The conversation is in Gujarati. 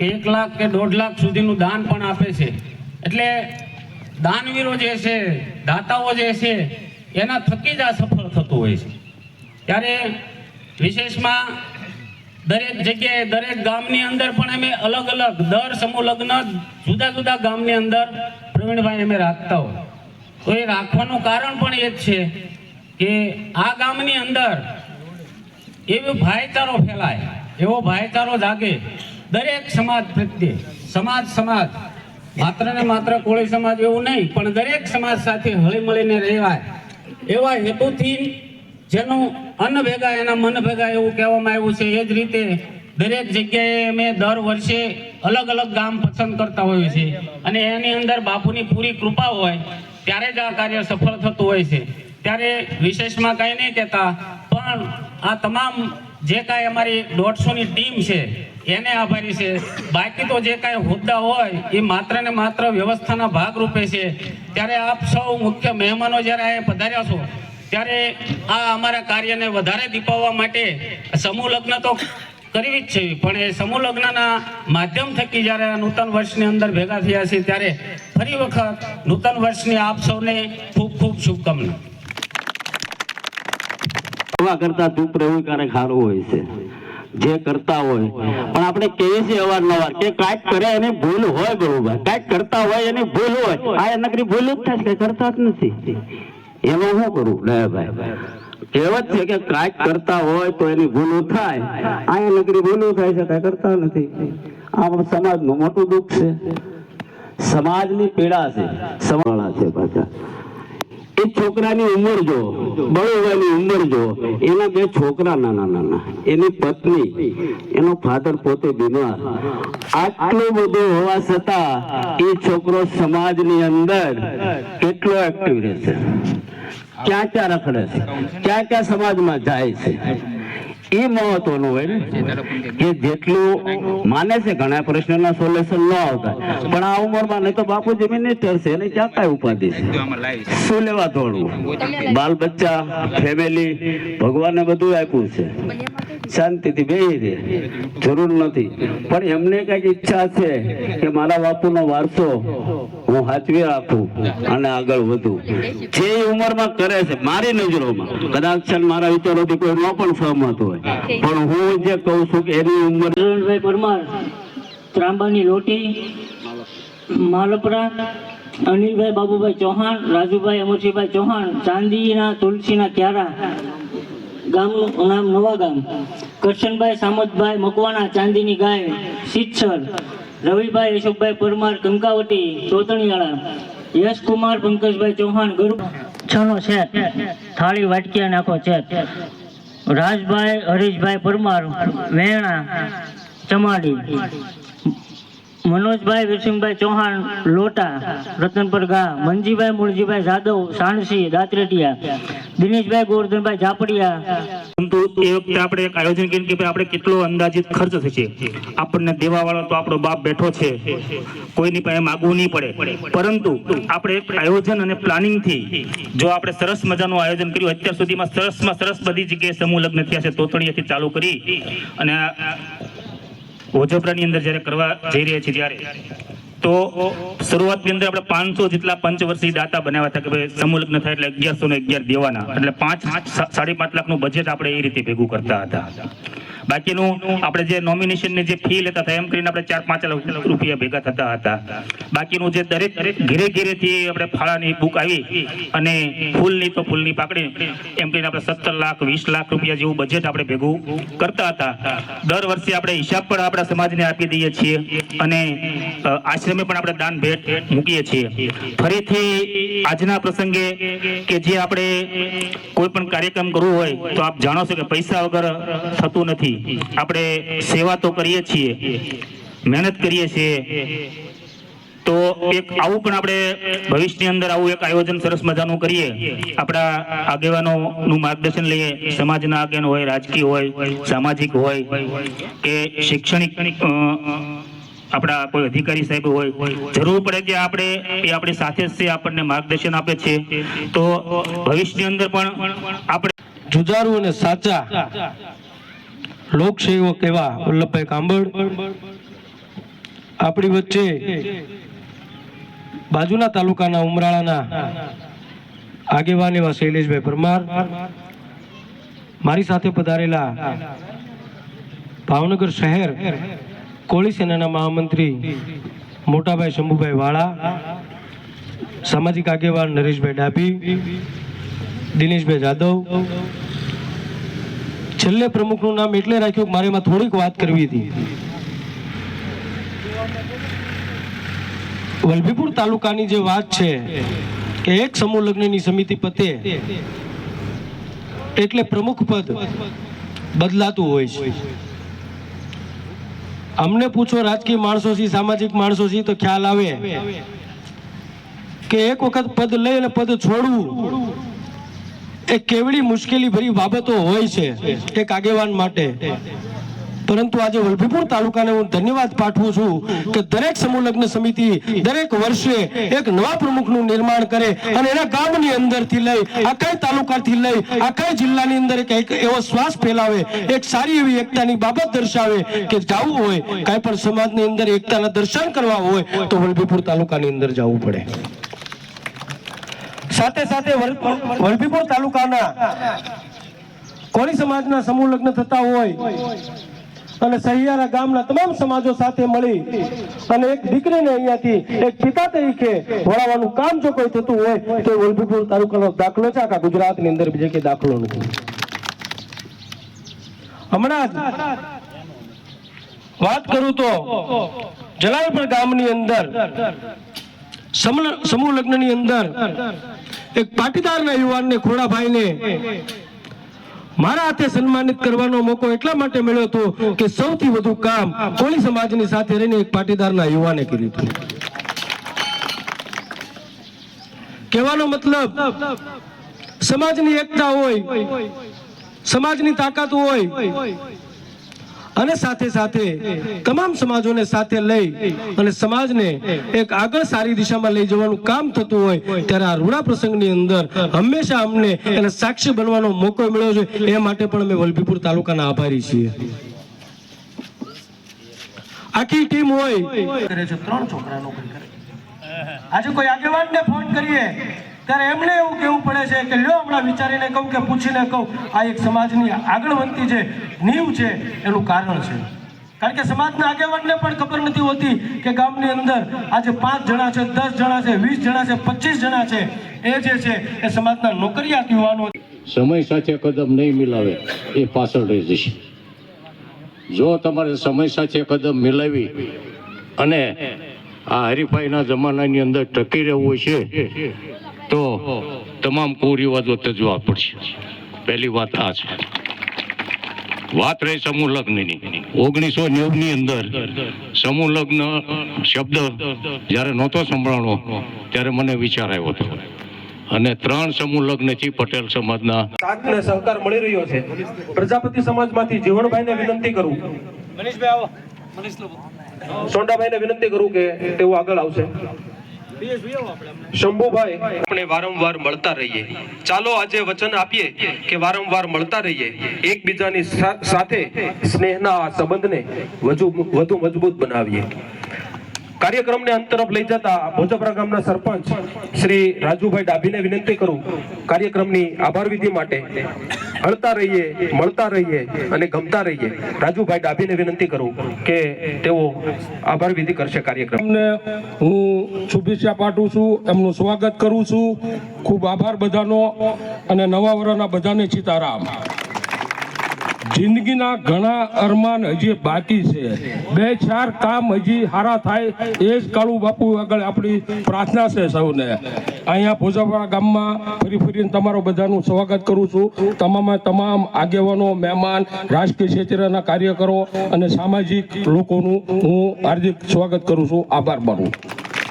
એક લાખ કે દોઢ લાખ સુધીનું દાન પણ આપે છે. એટલે દાનવીરો જે છે, દાતાઓ જે છે, એના થકી જ આ સફળ થતું હોય છે. ત્યારે વિશેષમાં દરેક જગ્યાએ, દરેક ગામની અંદર પણ અમે અલગ અલગ દર સમૂહ લગ્ન જુદા જુદા ગામની અંદર પ્રવીણભાઈ અમે રાખતા હોય. તો એ રાખવાનું કારણ પણ એ જ છે કે આ ગામની અંદર એવો ભાઈચારો ફેલાય, એવો ભાઈચારો જાગે દરેક સમાજ પ્રત્યે, સમાજ સમાજ. માત્ર ને માત્ર કોળી સમાજ એવું નહીં, પણ દરેક સમાજ સાથે હળી મળીને રહેવાય. એવા હેતુથી જેનું અન્ન ભેગા, એના મન ભેગા એવું કહેવામાં આવ્યું છે, એ જ રીતે દરેક જગ્યાએ અમે દર વર્ષે અલગ અલગ ગામ પસંદ કરતા હોઈએ છીએ. અને એની અંદર બાપુની પૂરી કૃપા હોય, ત્યારે જ આ કાર્ય સફળ થતું હોય છે. ત્યારે વિશેષમાં કાંઈ નહીં કહેતા, પણ આ તમામ જે કાંઈ અમારી દોઢસોની ટીમ છે, એને આભારી છે. બાકી તો જે કાંઈ હોદ્દા હોય, એ માત્ર ને માત્ર વ્યવસ્થાના ભાગરૂપે છે. ત્યારે આપ સૌ મુખ્ય મહેમાનો જ્યારે અહીંયા પધાર્યા છો, ત્યારે આ અમારા કાર્યને વધારે દીપાવવા માટે સમૂહ લગ્ન તો કરવી જ છે, પણ એ સમૂહ લગ્નના માધ્યમ થકી જ્યારે આ નૂતન વર્ષની અંદર ભેગા થયા છે, ત્યારે ફરી વખત નૂતન વર્ષની આપ સૌને ખૂબ ખૂબ શુભકામના. સેવા કરતા ચૂપ રહેવું ક્યારેક સારું હોય છે. જે કરતા હોય. પણ આપણે કહીએ છીએ અવારનવાર કે કાંઈક કરે એની ભૂલ હોય બરોબર. કાંઈક કરતા હોય એની ભૂલ હોય. આ નકરી ભૂલ જ થાય કરતા જ નથી. એમાં શું કરું? દયાભાઈ કહેવત છે કે કાંઈક કરતા હોય તો એની ભૂલો થાય. આ નકરી ભૂલો થાય છે. કાંઈ કરતા નથી. આ સમાજનું મોટું દુઃખ છે. સમાજની પીડા છે. સમાળા છે પાછા. એ છોકરાની ઉંમર જો બળોવાની ઉંમર જો, એના બે છોકરા નાના નાના, એની પત્ની, એનો ફાધર પોતે બીમાર. આટલો બધું હોવા છતાં એ છોકરો સમાજની અંદર કેટલો એક્ટિવ રહેશે ક્યાં ક્યાં રખડે છે? ક્યાં ક્યાં સમાજમાં જાય છે? એ મહત્વનું હોય ને? કે જેટલું માને છે ઘણા પ્રશ્નના સોલ્યુશન ન આવતા. પણ આ ઉંમરમાં નહીં તો બાપુજી મિનિસ્ટર છે એને ક્યાં કાંઈ ઉપાધિ છે. શું લેવા દોડવું? બાલ બચ્ચા ફેમિલી ભગવાને બધું આપ્યું છે. શાંતિથી બેસી જરૂર નથી. પણ એમને કંઈક ઈચ્છા છે કે મારા બાપુનો વારસો હું સાચવી રાખું અને આગળ વધું. જે ઉંમરમાં કરે છે, મારી નજરોમાં. કદાચ મારા વિચારોથી કોઈ ન પણ સહમત હોય. પણ હું જે કહું છું કે એની ઉંમર કિરણભાઈ પરમાર, ત્રાંબાની લોટી, માલપરા, અનિલભાઈ બાબુભાઈ ચૌહાણ, રાજુભાઈ અમરસિંહભાઈ ચૌહાણ, ચાંદીના, તુલસીના ક્યારા ગામનું નામ નવા ગામ. કરશનભાઈ, સામતભાઈ, મકવાણા, ચાંદીની ગાય સિત્સર રવિભાઈ, અશોકભાઈ પરમાર, કંકાવટી ચોતણીયાળા યશકુમાર, પંકજભાઈ ચૌહાણ, ગરુ છનો સેટ થાળી, વાટકીયા નાખો સેટ રાજભાઈ, હરીશભાઈ પરમાર, વેણા, ચમાડી. મનોજભાઈ, વિરસિંહભાઈ ચૌહાણ, લોટા, રતનપર ગા મનજીભાઈ મુળજીભાઈ જાદવ, સાણસી, દાતરેટિયા, દિનેશભાઈ, ગોવર્ધનભાઈ ઝાપડિયા. પરંતુ એ વખતે આપણે એક આયોજન કર્યું કે આપણે કેટલો અંદાજિત ખર્ચ થશે. આપણને દેવા વાળો તો આપણો બાપ બેઠો છે. કોઈની પાસે માગવું નહીં પડે. પરંતુ આપણે આયોજન અને પ્લાનિંગથી જો આપણે સરસ મજાનું આયોજન કર્યું, અત્યાર સુધીમાં સરસમાં સરસ બધી જગ્યાએ સમૂહ લગ્ન થયા છે તોતણીયાથી ચાલુ કરી અને ઓજપરાની અંદર જ્યારે કરવા જઈ રહ્યા છીએ ત્યારે, તો શરૂઆતની અંદર આપણે પાંચસો જેટલા પંચવર્ષીય દાતા બનાવ્યા હતા કે ભાઈ સમૂહલગ્ન થાય એટલે અગિયારસો ને અગિયાર દેવાના, એટલે પાંચ, સાડી પાંચ લાખનું બજેટ આપણે એ રીતે ભેગું કરતા હતા. બાકીનું આપણે જે નોમિનેશનની જે ફી લેતા હતા, એમ કરીને આપણે ચાર પાંચ લાખ રૂપિયા ભેગા થતા હતા. બાકીનું જે દરેક ઘેરે ઘેરેથી આપણે ફાળાની બુક આવી અને ફૂલની તો ફૂલની પાકડી, એમ કરીને આપણે સત્તર લાખ, વીસ લાખ રૂપિયા જેવું બજેટ આપણે ભેગું કરતા હતા. દર વર્ષે આપણે હિસાબ પણ આપણા સમાજને આપી દઈએ છીએ અને આશ્રમે પણ આપણે દાન ભેટ મૂકીએ છીએ. ફરીથી આજના પ્રસંગે કે જે આપણે કોઈ પણ કાર્યક્રમ કરવું હોય, તો આપ જાણો છો કે પૈસા વગર થતું નથી. આપણે સેવા તો કરીએ છીએ, મહેનત કરીએ છીએ, તો એક આવું પણ આપણે ભવિષ્યની અંદર આવું એક આયોજન સરસ મજાનું કરીએ. આપણા આગેવાનોનું માર્ગદર્શન લઈએ, સમાજના આગેવાન હોય, રાજકીય હોય, સામાજિક હોય, કે શૈક્ષણિક આપણા કોઈ અધિકારી સાહેબ હોય, જરૂર પડે કે આપણે, એ આપણી સાથે છે, આપણને માર્ગદર્શન આપે છે. તો ભવિષ્યની અંદર પણ આપણે જુજારુ અને સાચા લોકસેવક એવા વલ્લભભાઈ કાંબળ, આપણી વચ્ચે બાજુના તાલુકાના ઉમરાળાના આગેવાન એવા શૈલેષભાઈ પરમાર, મારી સાથે પધારેલા ભાવનગર શહેર કોળી સેનાના મહામંત્રી મોટાભાઈ શંભુભાઈ વાળા, સામાજિક આગેવાન નરેશભાઈ ડાભી, દિનેશભાઈ જાદવ છેલ્લે પ્રમુખનું નામ એટલે રાખ્યું કે મારે એમાં થોડીક વાત કરવી હતી. વલભીપુર તાલુકાની જે વાત છે, કે એક સમૂહ લગ્નની સમિતિ પતે, એટલે પ્રમુખ પદ બદલાતું હોય છે. અમને પૂછો રાજકીય માણસો છે સામાજિક માણસો છે તો ખ્યાલ આવે કે એક વખત પદ લઈ અને પદ છોડવું એ કેવડી મુશ્કેલી ભરી બાબતો હોય છે એક આગેવાન માટે. પરંતુ આજે વલભીપુર તાલુકાને હું ધન્યવાદ પાઠવું છું કે દરેક સમૂહ લગ્ન સમિતિ દરેક વર્ષે એક નવા પ્રમુખનું નિર્માણ કરે અને એના ગામની અંદરથી લઈ આખા તાલુકાથી લઈ આખા જિલ્લાની અંદર એક એવો શ્વાસ ફેલાવે, એક સારી એવી એકતાની બાબત દર્શાવે કે જવું હોય, કાંઈ પણ સમાજની અંદર એકતાના દર્શન કરવા હોય, તો વલભીપુર તાલુકાની અંદર જવું પડે. સાથે સાથે વલ- વલભીપુર તાલુકાના કોળી સમાજના સમૂહ લગ્ન થતા હોય અને સહિયારા ગામના તમામ સમાજો સાથે મળી અને એક દીકરીને અહીંયાથી એક પિતા તરીકે ભણાવવાનું કામ જો કોઈ થતું હોય તો વલભીપુર તાલુકાનો દાખલો છે. આખા ગુજરાતની અંદર બીજે કે દાખલો નથી. હમણાં વાત કરું તો જલાલપુર ગામની અંદર સમૂહ લગ્નની અંદર એક પાટીદારના યુવાનને, ખોડાભાઈને મારા હાથે સન્માનિત કરવાનો મોકો એટલા માટે મળ્યો હતો કે સૌથી વધુ કામ કોળી સમાજની સાથે રહીને એક પાટીદારના યુવાને કર્યું હતું. કહેવાનો મતલબ, સમાજની એકતા હોય, સમાજની તાકાત હોય અને સાથે સાથે તમામ સમાજોને સાથે લઈ અને સમાજને એક આગળ સારી દિશામાં લઈ જવાનું કામ થતું હોય ત્યારે આ રૂડા પ્રસંગની અંદર હંમેશા અમને એને સાક્ષી બનવાનો મોકો મળ્યો છે. એ માટે પણ અમે વલભીપુર તાલુકાના આભારી છીએ. આખી ટીમ હોય. ત્રણ છોકરા નોકરી કરે આજે કોઈ આગેવાનને ફોન કરીએ? ત્યારે એમને એવું કહેવું પડે છે કે લ્યો હમણાં વિચારીને કહું કે પૂછીને કહું, આ એક સમાજની આગળ વધતી જે નીવ છે, એનું કારણ છે. કારણ કે સમાજના આગેવાનને પણ ખબર નથી હોતી કે ગામની અંદર આજે પાંચ જણા છે, દસ જણા છે, વીસ જણા છે, પચીસ જણા છે. એ જે છે, એ સમાજના નોકરિયાત યુવાનો સમય સાથે કદમ નહીં મિલાવે, એ પાછળ રહી જશે. જો તમારે સમય સાથે કદમ મિલાવી અને આ હરીફાઈના જમાનાની અંદર ટકી રહેવું છે તો તમામ કુરિવાજો તજવા પડશે. પહેલી વાત આ છે. વાત રહી સમૂહ લગ્નની. ઓગણીસો નેવુંની અંદર સમૂહ લગ્ન શબ્દ જ્યારે નહોતો સંભળાણો ત્યારે મને વિચાર આવ્યો હતો. અને ત્રણ સમૂહ લગ્નથી પટેલ સમાજના ના સહકાર મળી રહ્યો છે. પ્રજાપતિ સમાજમાંથી જીવણભાઈને વિનંતી કરું. સોંડાભાઈને વિનંતી કરું કે તેઓ આગળ આવશે. શંભુભાઈ. આપણે વારંવાર મળતા રહીએ. ચાલો આજે વચન આપીએ કે વારંવાર મળતા રહીએ. એકબીજાની સાથે સ્નેહના આ સંબંધને વધુ મજબૂત બનાવીએ. કાર્યક્રમને અંત તરફ લઈ જતા ભોજપરા ગામના સરપંચ શ્રી રાજુભાઈ ડાભીને વિનંતી કરું. કાર્યક્રમની આભાર વિધિ માટે હળતા રહીએ, મળતા રહીએ અને ગમતા રહીએ. રાજુભાઈ ડાભીને વિનંતી કરું કે તેઓ આભાર વિધિ કરશે કાર્યક્રમ. હું શુભેચ્છા પાઠવું છું, એમનું સ્વાગત કરું છું. ખૂબ આભાર બધાનો અને નવા વર્ષના બધાને સીતારામ જિંદગીના ઘણા અરમાન હજી બાકી છે. બે ચાર કામ હજી સારા થાય એ જ કાળુ બાપુ આગળ આપણી પ્રાર્થના છે સૌને. અહીંયા ભોજાવાડા ગામમાં ફરી ફરીને તમારો બધાનું સ્વાગત કરું છું. તમામ તમામ આગેવાનો, મહેમાન, રાજકીય ક્ષેત્રના કાર્યકરો અને સામાજિક લોકોનું હું હાર્દિક સ્વાગત કરું છું. આભાર માનું.